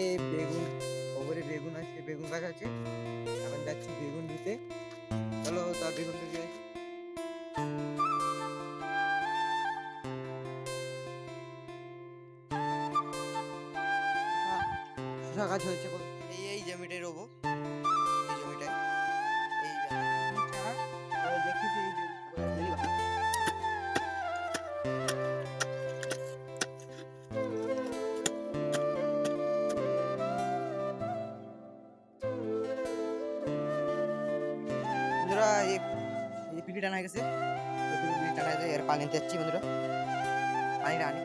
মাঠে বেগুন, ওপরে বেগুন আছে, বেগুন গাছ আছে। এখন যাচ্ছি বেগুন দিতে। চলো তার বেগুন দিকে গাছ হয়েছে এই এই জমিটাই রোবো। এই এই পিপি টানা হয়ে গেছে পিপি টানা হয়ে গেছে এর পানি নিতে যাচ্ছি বন্ধুরা। পানি আনি